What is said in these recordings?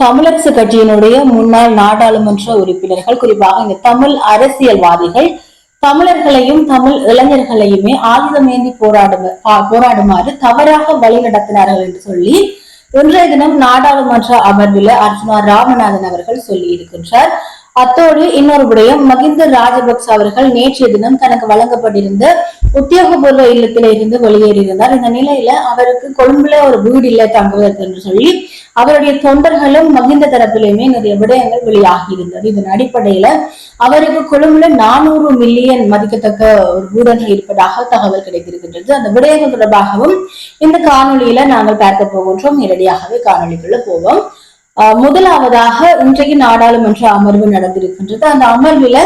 தமிழரசு கட்சியினுடைய முன்னாள் நாடாளுமன்ற உறுப்பினர்கள் குறிப்பாக இந்த தமிழ் அரசியல்வாதிகள் தமிழர்களையும் தமிழ் இளைஞர்களையுமே ஆயுதமேந்தி போராடு போராடுமாறு தவறாக வழி நடத்தினார்கள் என்று சொல்லி இன்றைய தினம் நாடாளுமன்ற அமர்வில் அர்ஜுனா ராமநாதன் அவர்கள் சொல்லி இருக்கின்றார் அத்தோடு இன்னொரு விடயம் மகிந்த ராஜபக்ச அவர்கள் நேற்றைய தினம் தனக்கு வழங்கப்பட்டிருந்த உத்தியோகபூர்வ இல்லத்தில இருந்து வெளியேறியிருந்தார். இந்த நிலையில அவருக்கு கொழும்புல ஒரு வீடு இல்லை தங்குவதற்கு என்று சொல்லி அவருடைய தொண்டர்களும் மகிந்த தரப்பிலுமே நிறைய விடயங்கள் வெளியாகி இருந்தது இதன் அடிப்படையில அவருக்கு கொழும்புல நானூறு மில்லியன் மதிக்கத்தக்க ஒரு வீடொன்று இருப்பதாக தகவல் கிடைத்திருக்கின்றது. அந்த விடயங்கள் தொடர்பாகவும் இந்த காணொளியில நாங்கள் பார்க்க போகின்றோம். நேரடியாகவே காணொளிக்குள்ள போவோம். முதலாவதாக இன்றைக்கு நாடாளுமன்ற அமர்வு நடந்திருக்கின்றது. அந்த அமர்வில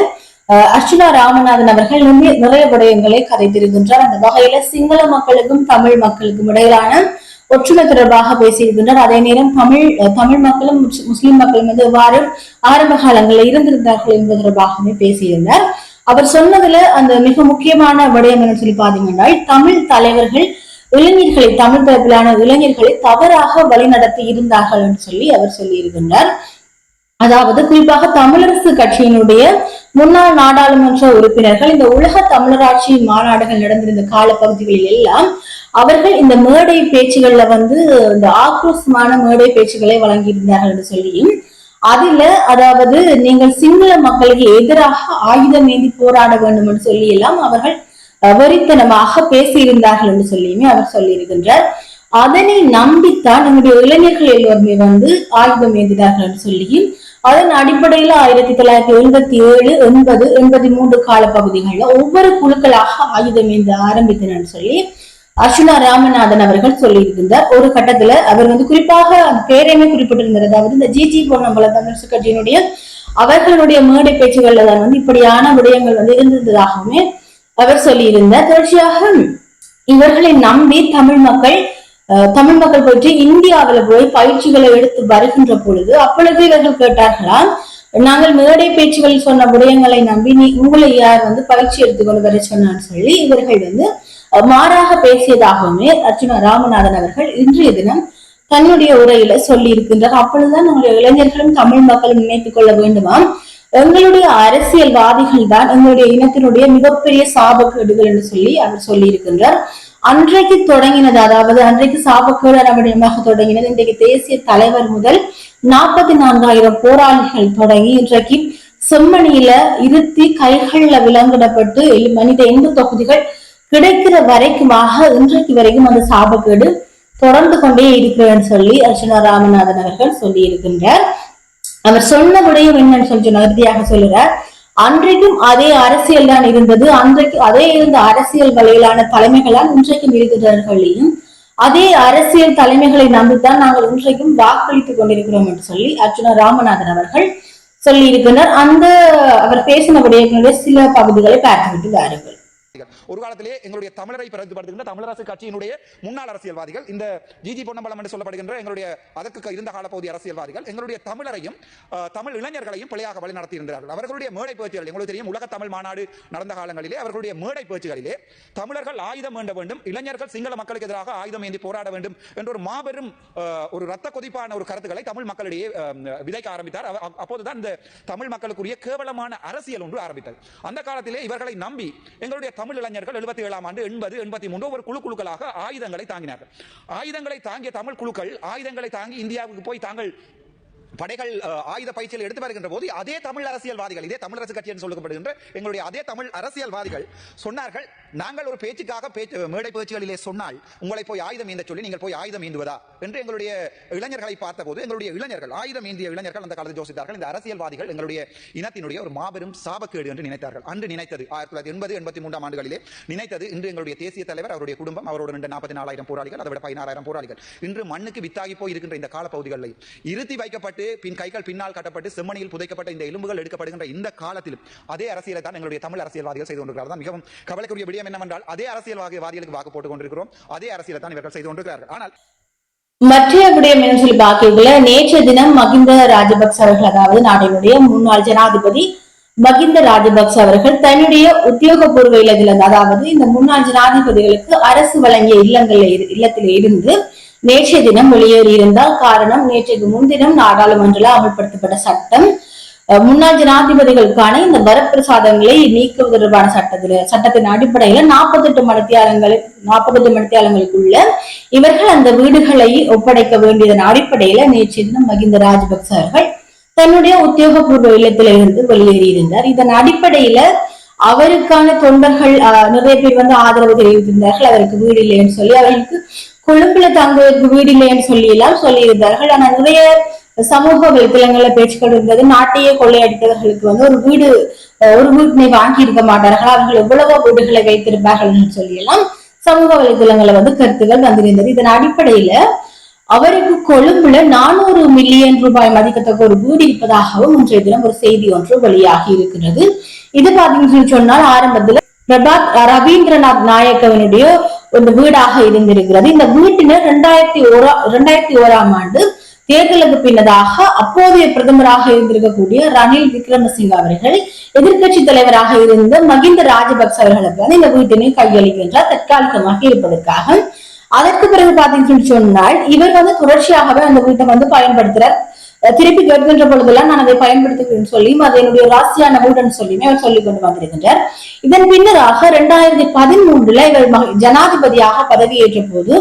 அர்ச்சனா அர்ச்சுனா ராமநாதன் அவர்கள் நிறைய- விடயங்களை கதைத்திருக்கின்றார். அந்த வகையில சிங்கள மக்களுக்கும் தமிழ் மக்களுக்கும் இடையிலான ஒற்றுமை தொடர்பாக பேசியிருக்கின்றார். அதே நேரம் தமிழ் அஹ் தமிழ் மக்களும் முஸ்லிம் மக்களும் வந்து எவ்வாறு ஆரம்ப காலங்களில் இருந்திருந்தார்கள் என்பது தொடர்பாகவே பேசியிருந்தார். அவர் சொன்னதுல அந்த மிக முக்கியமான விடயம் என்ன சொல்லி பாத்தீங்கன்னா தமிழ் தலைவர்கள் இளைஞர்களை தமிழ் தரப்பிலான இளைஞர்களை தவறாக வழிநடத்தி இருந்தார்கள் என்று சொல்லி அவர் சொல்லியிருக்கின்றார். அதாவது குறிப்பாக தமிழரசு கட்சியினுடைய முன்னாள் நாடாளுமன்ற உறுப்பினர்கள் இந்த உலக தமிழராட்சி மாநாடுகள் நடந்திருந்த காலப்பகுதிகளில் எல்லாம் அவர்கள் இந்த மேடை பேச்சுகள்ல வந்து இந்த ஆக்ரோஷமான மேடை பேச்சுகளை வழங்கியிருந்தார்கள் என்று சொல்லியும் அதுல அதாவது நீங்கள் சிங்கள மக்களுக்கு எதிராக ஆயுதம் ஏந்தி போராட வேண்டும் என்று சொல்லி எல்லாம் அவர்கள் வரித்தனமாக பேசியிருந்தார்கள் என்று சொல்லியுமே அவர் சொல்லியிருக்கின்றார். அதனை நம்பித்தான் நம்முடைய இளைஞர்கள் எல்லோருமே வந்து ஆயுதம் ஏந்தினார்கள் என்று சொல்லியும் அதன் அடிப்படையில ஆயிரத்தி தொள்ளாயிரத்தி எழுபத்தி ஏழு எண்பது எண்பத்தி மூன்று கால பகுதிகளில் ஒவ்வொரு குழுக்களாக ஆயுதம் ஏந்த ஆரம்பித்தனர் சொல்லி அர்ச்சுனா ராமநாதன் அவர்கள் சொல்லியிருக்கின்றார். ஒரு கட்டத்துல அவர் வந்து குறிப்பாக அந்த பேரையுமே குறிப்பிட்டிருந்தார். அதாவது இந்த ஜிஜி பொன்னம்பலம் தமிழரசு கட்சியினுடைய அவர்களுடைய மேடை பேச்சுகள்ல தான் வந்து இப்படியான விடயங்கள் வந்து இருந்ததாகவுமே அவர் சொல்லியிருந்தார் தொடர்ச்சியாக இவர்களை நம்பி தமிழ் மக்கள் தமிழ் மக்கள் போயிட்டு இந்தியாவில போய் பயிற்சிகளை எடுத்து வருகின்ற பொழுது அப்பொழுது இவர்கள் கேட்டார்களாம் நாங்கள் மேடை பேச்சுகள் சொன்ன விடயங்களை நம்பி நீ உங்களை யார் வந்து பயிற்சி எடுத்துக்கொண்டு வர சொன்னான்னு சொல்லி இவர்கள் வந்து மாறாக பேசியதாகவுமே அர்ச்சுனா ராமநாதன் அவர்கள் இன்றைய தினம் தன்னுடைய உரையில சொல்லி இருக்கின்றார் அப்பொழுதுதான் நம்முடைய இளைஞர்களும் தமிழ் மக்களும் நினைத்துக் கொள்ள வேண்டுமாம். எங்களுடைய அரசியல்வாதிகள் தான் எங்களுடைய இனத்தினுடைய மிகப்பெரிய சாபக்கேடுகள் என்று சொல்லி அவர் சொல்லி இருக்கின்றார் அன்றைக்கு தொடங்கினது அதாவது அன்றைக்கு சாபக்கேடு நடவடிக்கையாக தொடங்கினது இன்றைக்கு தேசிய தலைவர் முதல் நாற்பத்தி நான்காயிரம் போராளிகள் தொடங்கி இன்றைக்கு செம்மணியில இருத்தி கைகள்ல விலங்கிடப்பட்டு மனித இந்து தொகுதிகள் கிடைக்கிற வரைக்குமாக இன்றைக்கு வரைக்கும் அந்த சாபக்கேடு தொடர்ந்து கொண்டே இருக்கிறேன்னு சொல்லி அர்ச்சனா ராமநாதன் அவர்கள் சொல்லி இருக்கின்றார் அவர் சொன்ன விடயம் என்னன்னு சொல்லி சொன்ன இறுதியாக சொல்லுறார் அன்றைக்கும் அதே அரசியல் தான் இருந்தது. அன்றைக்கு அதே இருந்த அரசியல் வகையிலான தலைமைகளால் இன்றைக்கும் இருக்கிறவர்களையும் அதே அரசியல் தலைமைகளை நம்பித்தான் நாங்கள் இன்றைக்கும் வாக்களித்துக் கொண்டிருக்கிறோம் என்று சொல்லி அர்ஜுனா ராமநாதன் அவர்கள் சொல்லி இருக்கின்றார் அந்த அவர் பேசின விடயங்களுடைய சில பகுதிகளை பார்த்துவிட்டு வாருங்கள். ஒரு காலத்திலே எங்களுடைய தமிழரை பிரதிபடுத்துகின்ற தமிழரசு கட்சியினுடைய முன்னாள் அரசியல்வாதிகள் இந்த ஜிஜி பொன்னம்பலம் என்று சொல்லப்படுகின்ற எங்களுடைய அதற்கு இருந்த காலப்பகுதி அரசியல்வாதிகள் எங்களுடைய தமிழரையும் தமிழ் இளைஞர்களையும் பிழையாக வழி நடத்தியிருந்தார்கள் அவர்களுடைய மேடை பேச்சுகள் எங்களுக்கு தெரியும் உலக தமிழ் மாநாடு நடந்த காலங்களிலே அவர்களுடைய மேடை பேச்சுகளிலே தமிழர்கள் ஆயுதம் வேண்ட வேண்டும் இளைஞர்கள் சிங்கள மக்களுக்கு எதிராக ஆயுதம் ஏந்தி போராட வேண்டும் என்ற ஒரு மாபெரும் ஒரு ரத்த கொதிப்பான ஒரு கருத்துக்களை தமிழ் மக்களிடையே விதைக்க ஆரம்பித்தார். அப்போதுதான் இந்த தமிழ் மக்களுக்குரிய கேவலமான அரசியல் ஒன்று ஆரம்பித்தது. அந்த காலத்திலே இவர்களை நம்பி எங்களுடைய தமிழ் இளைஞர்கள் எழுபத்தி ஏழாம் ஆண்டு எண்பது எண்பத்தி மூன்று ஒரு குழு குழுக்களாக ஆயுதங்களை தாங்கினார்கள். ஆயுதங்களை தாங்கிய தமிழ் குழுக்கள் ஆயுதங்களை தாங்கி இந்தியாவுக்கு போய் தாங்கள் படைகள் ஆயுத பயிற்சியில் எடுத்து வருகின்ற போது அதே தமிழ் அரசியல்வாதிகள் இதே தமிழரசு கட்சி என்று சொல்லப்படுகின்ற எங்களுடைய அதே தமிழ் அரசியல்வாதிகள் சொன்னார்கள் நாங்கள் ஒரு பேச்சுக்காக பேச்சு மேடை பேச்சுகளிலே சொன்னால் உங்களை போய் ஆயுதம் ஏந்த சொல்லி நீங்கள் போய் ஆயுதம் ஏந்துவதா? என்று எங்களுடைய இளைஞர்களை பார்த்தபோது எங்களுடைய இளைஞர்கள் ஆயுதம் ஏந்திய இளைஞர்கள் அந்த காலத்தில் யோசித்தார்கள் இந்த அரசியல்வாதிகள் எங்களுடைய இனத்தினுடைய ஒரு மாபெரும் சாபக்கேடு என்று நினைத்தார்கள். அன்று நினைத்தது ஆயிரத்தி தொள்ளாயிரத்தி எண்பது எண்பத்தி மூன்றாம் ஆண்டுகளிலே நினைத்தது இன்று எங்களுடைய தேசிய தலைவர் அவருடைய குடும்பம் அவரோடு ரெண்டு நாற்பத்தி நாலாயிரம் போராளிகள் அதை விட பதினாறாயிரம் போராளிகள். இன்று மண்ணுக்கு வித்தாகி போய் இருக்கின்ற இந்த காலப்பகுதிகளில் இருத்தி வைக்கப்பட்டு பின் கைகள் பின்னால் கட்டப்பட்டு செம்மணியில் புதைக்கப்பட்ட இந்த எலும்புகள் எடுக்கப்படுகின்ற இந்த காலத்திலும் அதே அரசியலை தான் எங்களுடைய தமிழ் அரசியல்வாதிகள் செய்து கொண்டிருக்கிறார்கள். மிகவும் கவலைக்குரிய விடயம். விஷயம் என்னவென்றால் அதே அரசியல்வாதிகளுக்கு வாக்கு போட்டுக் கொண்டிருக்கிறோம். அதே அரசியலை தான் இவர்கள் செய்து கொண்டிருக்கிறார்கள். ஆனால் மற்றைய விடயம் என்று சொல்லி பார்க்கல நேற்றைய தினம் மகிந்த ராஜபக்ச அவர்கள் அதாவது நாட்டினுடைய முன்னாள் ஜனாதிபதி மகிந்த ராஜபக்ச அவர்கள் தன்னுடைய உத்தியோகபூர்வ இல்லத்தில் அதாவது இந்த முன்னாள் ஜனாதிபதிகளுக்கு அரசு வழங்கிய இல்லங்கள்ல இல்லத்தில் இருந்து நேற்றைய தினம் வெளியேறியிருந்தால் காரணம் நேற்றைக்கு முன்தினம் நாடாளுமன்றத்தில் அமல்படுத்தப்பட்ட சட்டம். முன்னாள் ஜனாதிபதிகளுக்கான இந்த வரப்பிரசாதங்களை நீக்குவது தொடர்பான சட்டத்தில் சட்டத்தின் அடிப்படையில நாற்பத்தி நாற்பத்தெட்டு மணித்தியாலங்கள் நாற்பத்தெட்டு மணித்தியாலங்களுக்குள்ள இவர்கள் அந்த வீடுகளை ஒப்படைக்க வேண்டியதன் அடிப்படையில நேற்று தினம் மகிந்த ராஜபக்ச அவர்கள் தன்னுடைய உத்தியோகபூர்வ இல்லத்திலிருந்து வெளியேறியிருந்தார். இதன் அடிப்படையில அவருக்கான தொண்டர்கள் நிறைய பேர் வந்து ஆதரவு தெரிவித்திருந்தார்கள். அவருக்கு வீடு இல்லைன்னு சொல்லி அவர்களுக்கு கொழும்புல தங்குவதற்கு வீடு இல்லைன்னு சொல்லி எல்லாம் சொல்லியிருந்தார்கள். ஆனா நிறைய சமூக வலைத்தளங்கள்ல பேச்சுக்கள் இருந்தது. நாட்டையே கொள்ளையடித்தவர்களுக்கு வந்து ஒரு வீடு ஒரு வீட்டினை வாங்கி இருக்க மாட்டார்கள். அவர்கள் எவ்வளவோ வீடுகளை வைத்திருப்பார்கள் சொல்லி எல்லாம் சமூக வலைத்தளங்கள்ல வந்து கருத்துக்கள் வந்திருந்தது. இதன் அடிப்படையில அவருக்கு கொழும்புல நானூறு மில்லியன் ரூபாய் மதிக்கத்தக்க ஒரு வீடு இருப்பதாகவும் இன்றைய தினம் ஒரு செய்தி ஒன்று வெளியாகி இருக்கிறது. இது பாத்தீங்கன்னு சொன்னால் ஆரம்பத்துல பிரபாத் ரவீந்திரநாத் நாயக்கவனுடைய ஒரு வீடாக இருந்திருக்கிறது. இந்த வீட்டினர் இரண்டாயிரத்தி ஓரா இரண்டாயிரத்தி ஓராம் ஆண்டு தேர்தலுக்கு பின்னதாக அப்போதைய பிரதமராக இருந்திருக்கக்கூடிய ரணில் விக்ரமசிங்க அவர்கள் எதிர்கட்சி தலைவராக இருந்த மகிந்த ராஜபக்ச அவர்களுக்கு வந்து இந்த வீட்டினை கையளிக்கின்றார். தற்காலிகமாக இருப்பதற்காக. அதற்கு பிறகு பாத்தீங்கன்னு சொன்னால் இவர் வந்து தொடர்ச்சியாகவே அந்த வீட்டை வந்து பயன்படுத்துறார். திருப்பி கேட்கின்ற பொழுதெல்லாம் நான் அதை பயன்படுத்துகிறேன் சொல்லியும் அது என்னுடைய ராசியான வீடுன்னு சொல்லியுமே அவர் சொல்லிக் கொண்டு வந்திருக்கின்றார். இதன் பின்னராக இரண்டாயிரத்தி பதிமூன்றுல இவர் ஜனாதிபதியாக பதவியேற்ற போது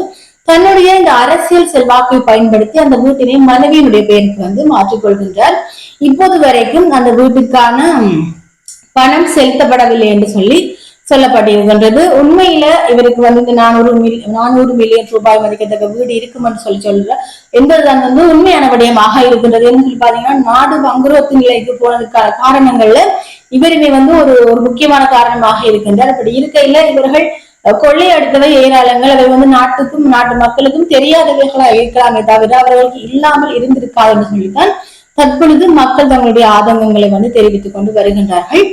தன்னுடைய இந்த அரசியல் செல்வாக்கை பயன்படுத்தி அந்த வீட்டினை மனைவியினுடைய பெயருக்கு வந்து மாற்றிக்கொள்கின்றார் இப்போது வரைக்கும் அந்த வீட்டுக்கான பணம் செலுத்தப்படவில்லை என்று சொல்லி சொல்லப்பட்டிருக்கின்றது. உண்மையில இவருக்கு வந்து இந்த நானூறு மில் நானூறு மில்லியன் ரூபாய் மதிக்கத்தக்க வீடு இருக்கும் என்று சொல்லி சொல்ற என்பதுதான் வந்து உண்மையான விடயமாக இருக்கின்றது. என்று சொல்லி பாத்தீங்கன்னா நாடு வங்குரோத்து நிலைக்கு போனதுக்கான காரணங்கள்ல இவருமே வந்து ஒரு ஒரு முக்கியமான காரணமாக இருக்கின்றார். அப்படி இருக்கையில இவர்கள் கொள்ளை அடுத்தவை ஏராளங்கள். அவை வந்து நாட்டுக்கும் நாட்டு மக்களுக்கும் தெரியாதவைகளா இருக்கலாமே தவிர அவர்களுக்கு இல்லாமல் இருந்திருக்காது என்று சொல்லித்தான் தற்பொழுது மக்கள் தங்களுடைய ஆதங்கங்களை வந்து தெரிவித்துக் கொண்டு வருகின்றார்கள்.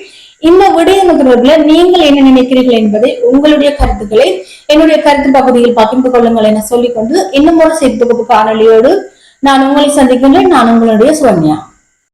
இந்த விடயம் தொடர்பில் நீங்கள் என்ன நினைக்கிறீர்கள் என்பதை உங்களுடைய கருத்துக்களை என்னுடைய கருத்து பகுதியில் பகிர்ந்து கொள்ளுங்கள் என சொல்லிக்கொண்டு இன்னும் ஒரு செய்தி தொகுப்பு காணொலியோடு நான் உங்களை சந்திக்கின்றேன். நான் உங்களுடைய சுவன்யா